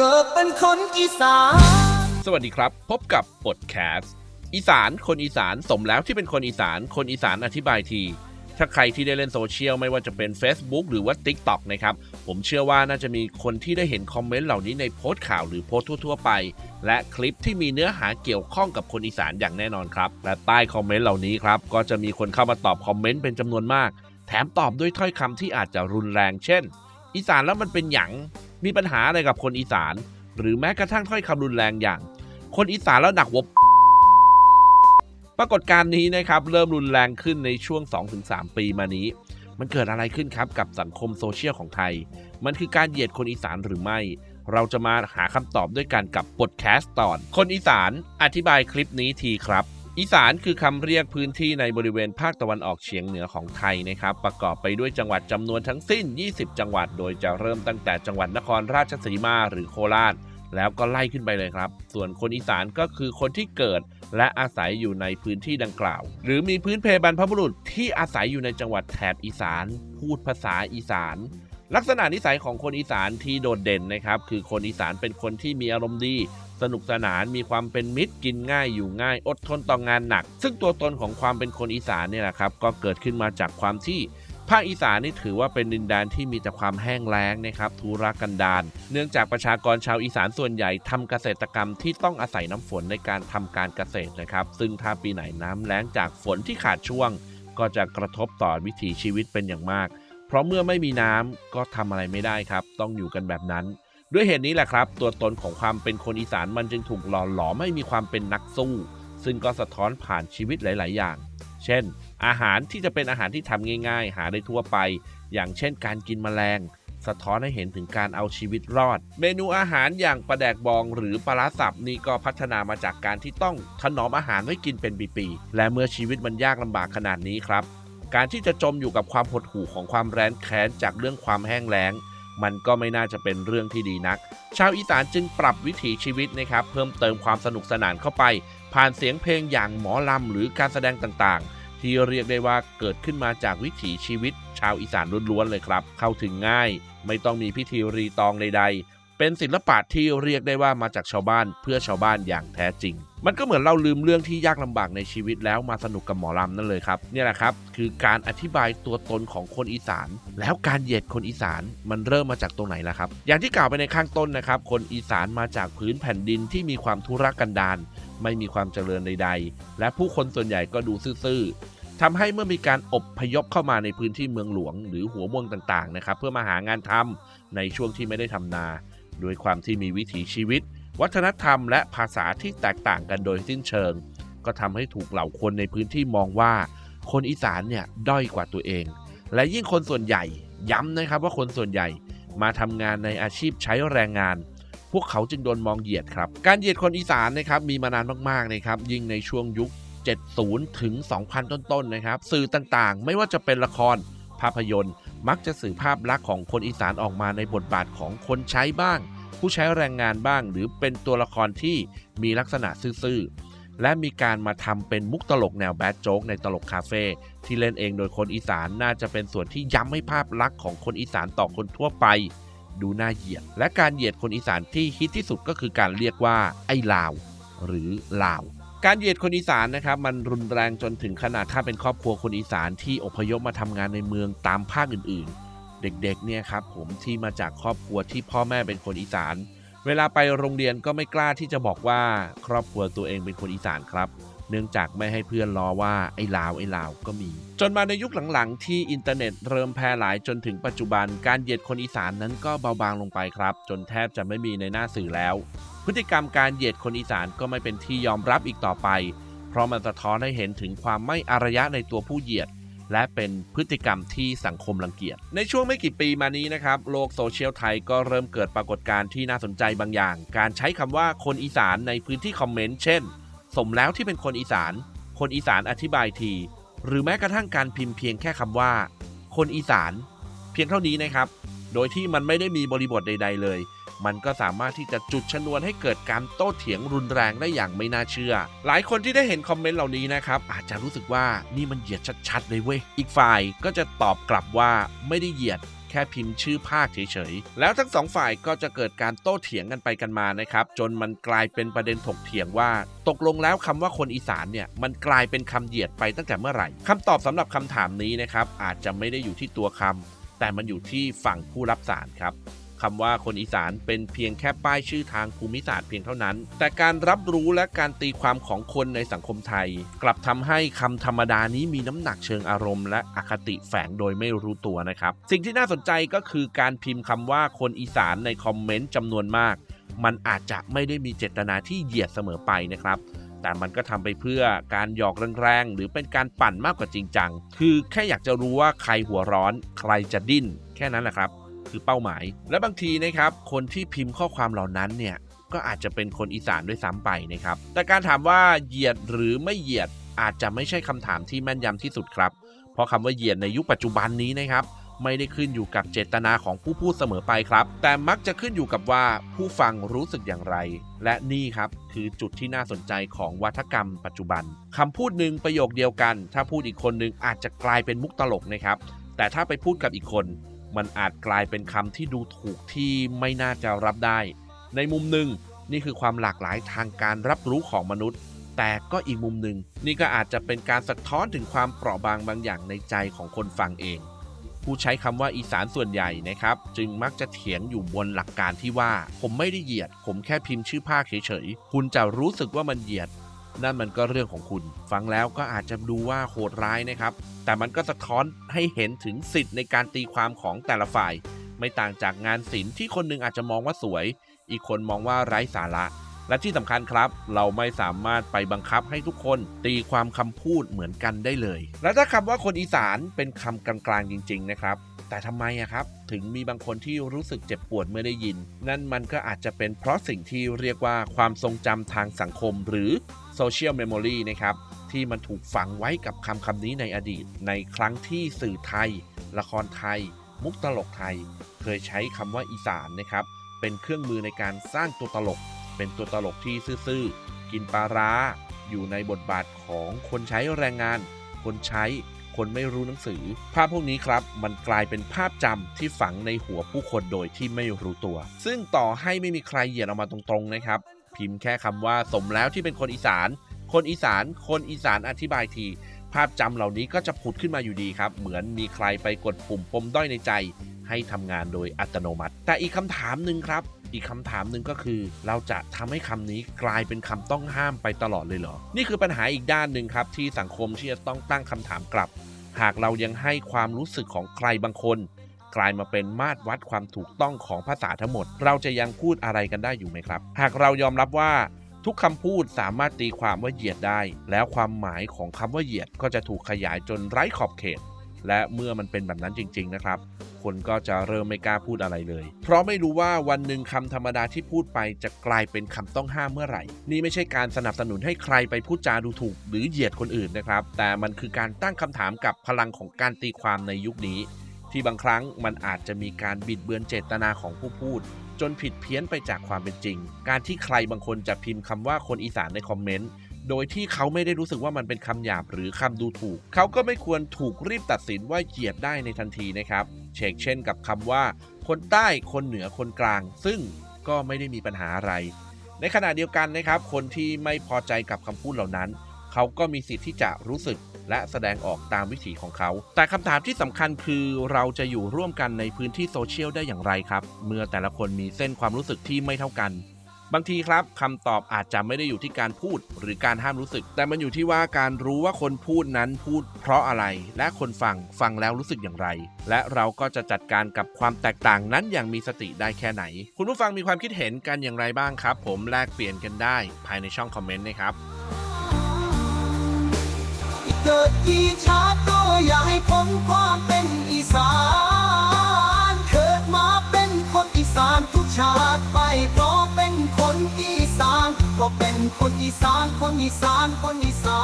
เกิดเป็นคนอีสาน สวัสดีครับ พบกับ p ดแคสอีสานคนอีสานสมแล้วที่เป็นคนอีสาน คนอีสานอธิบายที ถ้าใครที่ได้เล่นโซเชียลไม่ว่าจะเป็น Facebook หรือว่า TikTok นะครับ ผมเชื่อว่าน่าจะมีคนที่ได้เห็นคอมเมนต์เหล่านี้ในโพสต์ข่าวหรือโพสต์ทั่วๆไป และคลิปที่มีเนื้อหาเกี่ยวข้องกับคนอีสานอย่างแน่นอนครับ และใต้คอมเมนต์เหล่านี้ครับก็จะมีคนเข้ามาตอบคอมเมนต์เป็นจำนวนมาก แถมตอบด้วยถ้อยคำที่อาจจะรุนแรง เช่น อีสานแล้วมันเป็นหยัง มีปัญหาอะไรกับคนอีสาน หรือแม้กระทั่งถ้อยคำรุนแรงอย่าง คนอีสานแล้วหนักหัวปรากฏการณ์นี้นะครับเริ่มรุนแรงขึ้นในช่วง 2-3 ปีมานี้ มันเกิดอะไรขึ้นครับกับสังคมโซเชียลของไทย มันคือการเหยียดคนอีสานหรือไม่ เราจะมาหาคำตอบด้วยกันกับบทแคสต์ตอน คนอีสานอธิบายคลิปนี้ทีครับ อีสานคือคำเรียกพื้นที่ในบริเวณภาคตะวันออกเฉียงเหนือของไทยนะครับ ประกอบไปด้วยจังหวัดจำนวนทั้งสิ้น 20 จังหวัด โดยจะเริ่มตั้งแต่จังหวัดนครราชสีมาหรือโคราช แล้วก็ไล่ขึ้นไปเลยครับ ส่วนคนอีสานก็คือคนที่เกิดและอาศัยอยู่ในพื้นที่ดังกล่าว หรือมีพื้นเพบรรพบุรุษที่อาศัยอยู่ในจังหวัดแถบอีสาน พูดภาษาอีสาน ลักษณะนิสัยของคนอีสานที่โดดเด่นนะครับ คือคนอีสานเป็นคนที่มีอารมณ์ดี สนุกสนานมีความเป็นมิตรกินง่ายอยู่ง่าย อดทนต่องงานหนัก ซึ่งตัวตนของความเป็นคนอีสานเนี่ยแหละครับ ก็เกิดขึ้นมาจากความที่ภาคอีสานนี่ถือว่าเป็นดินแดนที่มีแต่ความแห้งแล้งนะครับทุรกันดารเนื่องจากประชากรชาวอีสานส่วนใหญ่ทำเกษตรกรรมที่ต้องอาศัยน้ำฝนในการทำการเกษตรนะครับ ซึ่งถ้าปีไหนน้ำแล้งจากฝนที่ขาดช่วง ก็จะกระทบต่อวิถีชีวิตเป็นอย่างมาก ราะเมื่อไม่มีน้ำก็ทำอะไรไม่ได้ครับ ต้องอยู่กันแบบนั้น ด้วยเหตุนี้แหละครับ ตัวตนของความเป็นคนอีสานมันจึงถูกหล่อหลอมให้มีความเป็นนักสู้ ซึ่งก็สะท้อนผ่านชีวิตหลาย ๆ อย่าง เช่น อาหารที่จะเป็นอาหารที่ทำง่าย ๆ หาได้ทั่วไป อย่างเช่น การกินแมลง สะท้อนให้เห็นถึงการเอาชีวิตรอด เมนูอาหารอย่างปลาแดกบองหรือปลาสับนี่ก็พัฒนามาจากการที่ต้องถนอมอาหารไว้กินเป็นปี ๆ และเมื่อชีวิตมันยากลำบากขนาดนี้ครับ การที่จะจมอยู่กับความหดหู่ของความแร้นแค้นจากเรื่องความแห้งแล้ง มันก็ไม่น่าจะเป็นเรื่องที่ดีนัก ชาวอีสานจึงปรับวิถีชีวิตนะครับ เพิ่มเติมความสนุกสนานเข้าไป ผ่านเสียงเพลงอย่างหมอลำหรือการแสดงต่างๆ ที่เรียกได้ว่าเกิดขึ้นมาจากวิถีชีวิต ชาวอีสานล้วนๆเลยครับ เข้าถึงง่าย ไม่ต้องมีพิธีรีตองใดๆ เป็นศิลปะที่เรียกได้ว่ามาจากชาวบ้านเพื่อชาวบ้านอย่างแท้จริง มันก็เหมือนเราลืมเรื่องที่ยากลำบากในชีวิตแล้วมาสนุกกับหมอลำนั่นเลยครับเนี่ยแหละครับ คือการอธิบายตัวตนของคนอีสาน แล้วการเหยียดคนอีสานมันเริ่มมาจากตรงไหนล่ะครับ อย่างที่กล่าวไปในข้างต้นนะครับ คนอีสานมาจากพื้นแผ่นดินที่มีความทุรกันดารไม่มีความเจริญใด ๆ และผู้คนส่วนใหญ่ก็ดูซื่อทำให้เมื่อมีการอบพยพเข้ามาในพื้นที่เมืองหลวง หรือหัวเมืองต่างๆนะครับเพื่อมาหางานทำในช่วงที่ไม่ได้ทำนา โดยความที่มีวิถีชีวิต วัฒนธรรมและภาษาที่แตกต่างกันโดยสิ้นเชิง ก็ทำให้ถูกเหล่าคนในพื้นที่มองว่า คนอีสานเนี่ยด้อยกว่าตัวเอง และยิ่งคนส่วนใหญ่ย้ำนะครับว่าคนส่วนใหญ่มาทำงานในอาชีพใช้แรงงาน พวกเขาจึงโดนมองเหยียดครับ การเหยียดคนอีสานนะครับมีมานานมากๆนะครับยิ่งในช่วงยุค 70 ถึง 2,000 ต้นๆนะครับสื่อต่างๆ ไม่ว่าจะเป็นละคร ภาพยนตร์ มักจะสื่อภาพลักษณ์ของคนอีสานออกมาในบทบาทของคนใช้บ้าง ผู้ใช้แรงงานบ้าง หรือเป็นตัวละครที่มีลักษณะซื่อๆและมีการมาทำเป็นมุกตลกแนวแบดโจ๊กในตลกคาเฟ่ที่เล่นเองโดยคนอีสานน่าจะเป็นส่วนที่ย้ำให้ภาพลักษณ์ของคนอีสานต่อคนทั่วไป ดูน่าเหยียด และการเหยียดคนอีสานที่ฮิตที่สุดก็คือการเรียกว่าไอ้ลาว หรือลาวการเหยียดคนอีสานนะครับมันรุนแรงจนถึงขนาดถ้าเป็นครอบครัวคนอีสานที่อพยพมาทำงานในเมืองตามภาคอื่น เด็กๆเนี่ยครับผมที่มาจากครอบครัวที่พ่อแม่เป็นคนอีสาน เวลาไปโรงเรียนก็ไม่กล้าที่จะบอกว่าครอบครัวตัวเองเป็นคนอีสานครับ เนื่องจากไม่ให้เพื่อนล้อว่าไอ้ลาวไอ้ลาวก็มี จนมาในยุคหลังๆ ที่อินเทอร์เน็ตเริ่มแพร่หลายจนถึงปัจจุบันการเหยียดคนอีสานนั้นก็เบาบางลงไปครับ จนแทบจะไม่มีในหน้าสื่อแล้ว พฤติกรรมการเหยียดคนอีสานก็ไม่เป็นที่ยอมรับอีกต่อไป เพราะมันสะท้อนให้เห็นถึงความไม่อารยะในตัวผู้เหยียด และเป็นพฤติกรรมที่สังคมรังเกียจ ในช่วงไม่กี่ปีมานี้นะครับ โลกโซเชียลไทยก็เริ่มเกิดปรากฏการณ์ที่น่าสนใจบางอย่าง การใช้คำว่าคนอีสานในพื้นที่คอมเมนต์เช่น สมแล้วที่เป็นคนอีสาน คนอีสานอธิบายที หรือแม้กระทั่งการพิมพ์เพียงแค่คำว่า คนอีสาน เพียงเท่านี้นะครับ โดยที่มันไม่ได้มีบริบทใด ๆ เลย มันก็สามารถที่จะจุดชนวนให้เกิดการโต้เถียงรุนแรงได้อย่างไม่น่าเชื่อ หลายคนที่ได้เห็นคอมเมนต์เหล่านี้นะครับอาจจะรู้สึกว่านี่มันเหยียดชัดๆเลยเว้ยอีกฝ่ายก็จะตอบกลับว่าไม่ได้เหยียดแค่พิมพ์ชื่อภาคเฉยๆ แล้วทั้งสองฝ่ายก็จะเกิดการโต้เถียงกันไปกันมานะครับ จนมันกลายเป็นประเด็นถกเถียงว่า ตกลงแล้วคำว่าคนอีสานเนี่ยมันกลายเป็นคำเหยียดไปตั้งแต่เมื่อไหร่คำตอบสำหรับคำถามนี้นะครับอาจจะไม่ได้อยู่ที่ตัวคำแต่มันอยู่ที่ฝั่งผู้รับสารครับ คำว่าคนอีสานเป็นเพียงแค่ป้ายชื่อทางภูมิศาสตร์เพียงเท่านั้น แต่การรับรู้และการตีความของคนในสังคมไทย กลับทำให้คำธรรมดานี้มีน้ำหนักเชิงอารมณ์และอคติแฝงโดยไม่รู้ตัวนะครับ สิ่งที่น่าสนใจก็คือการพิมพ์คำว่าคนอีสานในคอมเมนต์จำนวนมาก มันอาจจะไม่ได้มีเจตนาที่เหยียดเสมอไปนะครับแต่มันก็ทำไปเพื่อการหยอกแรงๆ หรือเป็นการปั่นมากกว่าจริงจัง คือแค่อยากจะรู้ว่าใครหัวร้อน ใครจะดิ้น แค่นั้นแหละครับ คือเป้าหมาย และบางทีนะครับคนที่พิมพ์ข้อความเหล่านั้นเนี่ยก็อาจจะเป็นคนอีสานด้วยซ้ำไปนะครับแต่การถามว่าเหยียดหรือไม่เหยียดอาจจะไม่ใช่คำถามที่แม่นยำที่สุดครับ เพราะคำว่าเหยียดในยุคปัจจุบันนี้นะครับไม่ได้ขึ้นอยู่กับเจตนาของผู้พูดเสมอไปครับ แต่มักจะขึ้นอยู่กับว่าผู้ฟังรู้สึกอย่างไร และนี่ครับคือจุดที่น่าสนใจของวัฒกรรมปัจจุบันคำพูดหนึ่งประโยคเดียวกัน ถ้าพูดอีกคนหนึ่งอาจจะกลายเป็นมุกตลกนะครับ แต่ถ้าไปพูดกับอีกคน มันอาจกลายเป็นคำที่ดูถูกที่ไม่น่าจะรับได้ ในมุมหนึ่งนี่คือความหลากหลายทางการรับรู้ของมนุษย์ แต่ก็อีกมุมหนึ่งนี่ก็อาจจะเป็นการสะท้อนถึงความเปราะบางบางอย่างในใจของคนฟังเอง ผู้ใช้คำว่าอีสานส่วนใหญ่นะครับ จึงมักจะเถียงอยู่บนหลักการที่ว่า ผมไม่ได้เหยียด ผมแค่พิมพ์ชื่อภาคเฉยๆ คุณจะรู้สึกว่ามันเหยียด นั่นมันก็เรื่องของคุณ ฟังแล้วก็อาจจะดูว่าโหดร้ายนะครับ แต่มันก็สะท้อนให้เห็นถึงสิทธิ์ในการตีความของแต่ละฝ่าย ไม่ต่างจากงานศิลป์ที่คนหนึ่งอาจจะมองว่าสวย อีกคนมองว่าไร้สาระ และที่สำคัญครับ เราไม่สามารถไปบังคับให้ทุกคนตีความคำพูดเหมือนกันได้เลย และถ้าคำว่าคนอีสานเป็นคำกลางๆจริง ๆ นะครับ แต่ทำไมอะครับ ถึงมีบางคนที่รู้สึกเจ็บปวดเมื่อได้ยิน นั่นมันก็อาจจะเป็นเพราะสิ่งที่เรียกว่าความทรงจำทางสังคมหรือ Social Memory นะครับ ที่มันถูกฝังไว้กับคำคำนี้ในอดีต ในครั้งที่สื่อไทย ละครไทย มุกตลกไทย เคยใช้คำว่าอีสานนะครับ เป็นเครื่องมือในการสร้างตัวตลก เป็นตัวตลกที่ซื่อๆกินปลาร้า อยู่ในบทบาทของคนใช้แรงงาน คนใช้ คนไม่รู้หนังสือ ภาพพวกนี้ครับ มันกลายเป็นภาพจำที่ฝังในหัวผู้คนโดยที่ไม่รู้ตัว ซึ่งต่อให้ไม่มีใครเหยียดออกมาตรงๆนะครับ พิมพ์แค่คำว่าสมแล้วที่เป็นคนอีสาน คนอีสาน คนอีสานอธิบายทีภาพจำเหล่านี้ก็จะผุดขึ้นมาอยู่ดีครับ เหมือนมีใครไปกดปุ่มปมด้อยในใจ ให้ทำงานโดยอัตโนมัติ แต่อีกคำถามหนึ่งครับ อีกคำถามหนึ่งก็คือ เราจะทำให้คำนี้กลายเป็นคำต้องห้ามไปตลอดเลยเหรอ นี่คือปัญหาอีกด้านหนึ่งครับ ที่สังคมที่จะต้องตั้งคำถามกลับ หากเรายังให้ความรู้สึกของใครบางคน กลายมาเป็นมาตรวัดความถูกต้องของภาษาทั้งหมด เราจะยังพูดอะไรกันได้อยู่ไหมครับ หากเรายอมรับว่าทุกคำพูดสามารถตีความว่าเหยียดได้ แล้วความหมายของคำว่าเหยียดก็จะถูกขยายจนไร้ขอบเขต และเมื่อมันเป็นแบบนั้นจริง ๆ นะครับ คนก็จะเริ่มไม่กล้าพูดอะไรเลย เพราะไม่รู้ว่าวันหนึ่งคำธรรมดาที่พูดไปจะกลายเป็นคำต้องห้ามเมื่อไหร่ นี่ไม่ใช่การสนับสนุนให้ใครไปพูดจาดูถูก หรือเหยียดคนอื่นนะครับ แต่มันคือการตั้งคำถามกับพลังของการตีความในยุคนี้ ที่บางครั้งมันอาจจะมีการบิดเบือนเจตนาของผู้พูดจนผิดเพี้ยนไปจากความเป็นจริง การที่ใครบางคนจะพิมพ์คำว่าคนอีสานในคอมเมนต์ โดยที่เขาไม่ได้รู้สึกว่ามันเป็นคำหยาบหรือคำดูถูก เขาก็ไม่ควรถูกรีบตัดสินว่าเหยียดได้ในทันทีนะครับเชกเช่นกับคำว่า คนใต้คนเหนือคนกลาง ซึ่งก็ไม่ได้มีปัญหาอะไร ในขณะเดียวกันนะครับ คนที่ไม่พอใจกับคำพูดเหล่านั้น เขาก็มีสิทธิ์ที่จะรู้สึกและแสดงออกตามวิถีของเขา แต่คำถามที่สำคัญคือเราจะอยู่ร่วมกันในพื้นที่โซเชียลได้อย่างไรครับ เมื่อแต่ละคนมีเส้นความรู้สึกที่ไม่เท่ากัน บางทีครับคำตอบอาจจะไม่ได้อยู่ที่การพูดหรือการห้ามรู้สึก แต่มันอยู่ที่ว่าการรู้ว่าคนพูดนั้นพูดเพราะอะไร และคนฟังฟังแล้วรู้สึกอย่างไร และเราก็จะจัดการกับความแตกต่างนั้นอย่างมีสติได้แค่ไหน คุณผู้ฟังมีความคิดเห็นกันอย่างไรบ้างครับ ผมแลกเปลี่ยนกันได้ ภายในช่องคอมเมนต์นะครับเกิดกี่ชาติก็อยากให้ผมความเป็นอีสาน สานทุกชาติไปเพราะเป็นคนอีสานก็เป็นคนอีสานคนอีสานคนอีสาน